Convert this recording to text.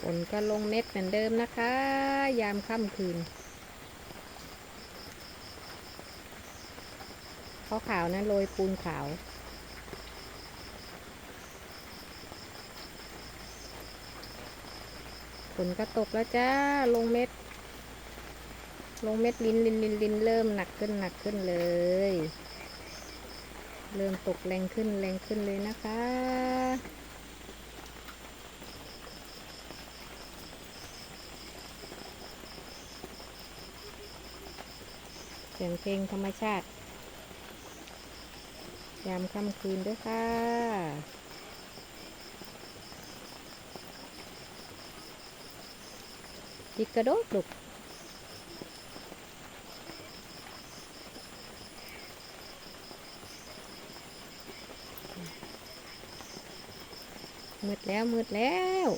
ฝนก็ลงเม็ดเหมือนเดิมนะคะ ยามค่ำคืนขาวขาวนะโรยปูนขาวฝนก็ตกแล้วจ้า ลงเม็ด ลงเม็ดลินลินลินลินเริ่มหนักขึ้นหนักขึ้นเลย เริ่มตกแรงขึ้นแรงขึ้นเลยนะคะ สียงเพลงธรรมชาติ ยามค่ำคืนด้วยค่ะ จิกกระโดดดุกมืดแล้วมืดแล้ว